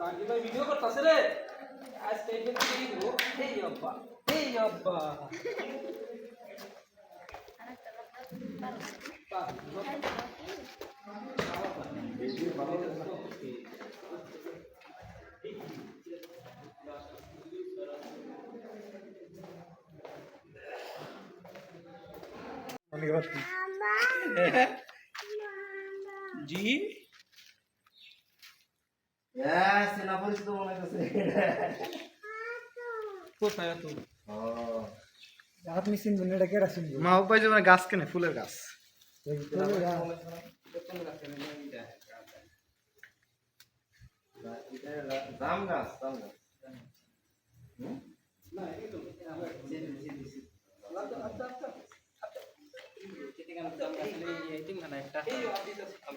Lucky ভাই video করতেছে রে। আজকে এই ভিডিও দিব। এই আব্বা এই আব্বা। জি হ্যাঁ তো আপনি চিনবেন এটা কেরা চিনবেন মা উপায় মানে গাছ কেনে ফুলের গাছ। জাম গাছ। জাম গাছ খাম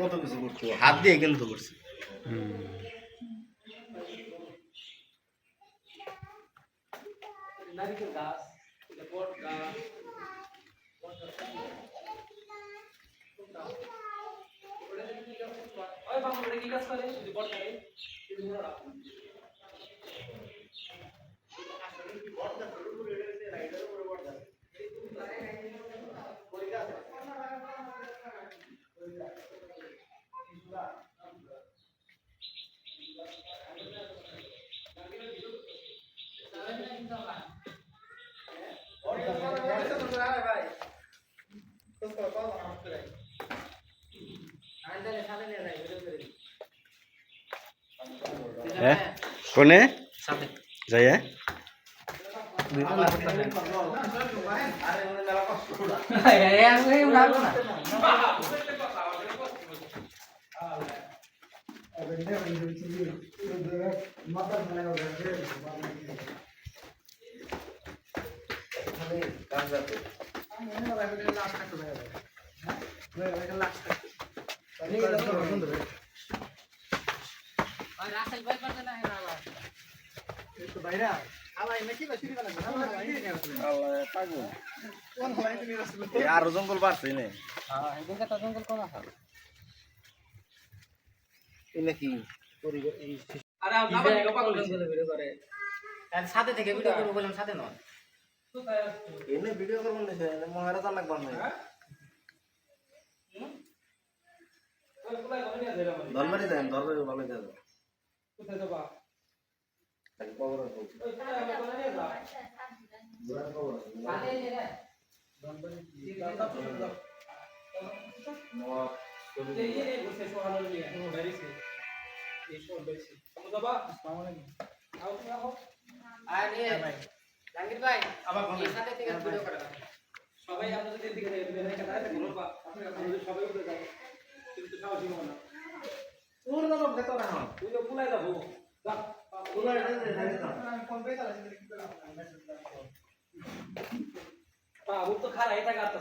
কত কিছু করছ হাত দিয়ে কিন্তু করছে। নারিকেল গাছ বট গাছ ওই বাবু কি গাছ করে যদি বট করে যদি মনে রাখো হ্যাঁ কোনে সাথে যাই হ্যাঁ আরে কাম জঙ্গল বাড়ছে হ্যাঁ জঙ্গল কোন আছে এই নাকি আরে আমার পাগল জঙ্গলে ভিডিও করে সাথে থেকে ভিডিও করব বললাম সাথে নয়। মহারাজ লাগবে না ওই কোথায় ঘরে নিয়ে যাইলাম আমি? ধনবাড়ি দেন ধরবাড়ি ভালো যাবে কোথায় যাবা? তাকে খবর আছে। বুড়ার খবর আছে সাথে যে রে নবাব এই এই এই বসে শোয়ানো নিয়ে, বেরিয়েছে। এই শোয়ান বেরিয়েছে। তুমি যাবা? আও আও। আর জাহাঙ্গীর ভাই আবার এই সাথে থেকে ভিডিও করে সবাই আপনাদের দিকে দেখে বের কাটায় থাকুন, বাবা। আপনারা আপনাদের সবাই উঠে যাও। কিন্তু সাহসী হও না। তোর ভেতরে তুই তো পুলাই। যা। এটা না তো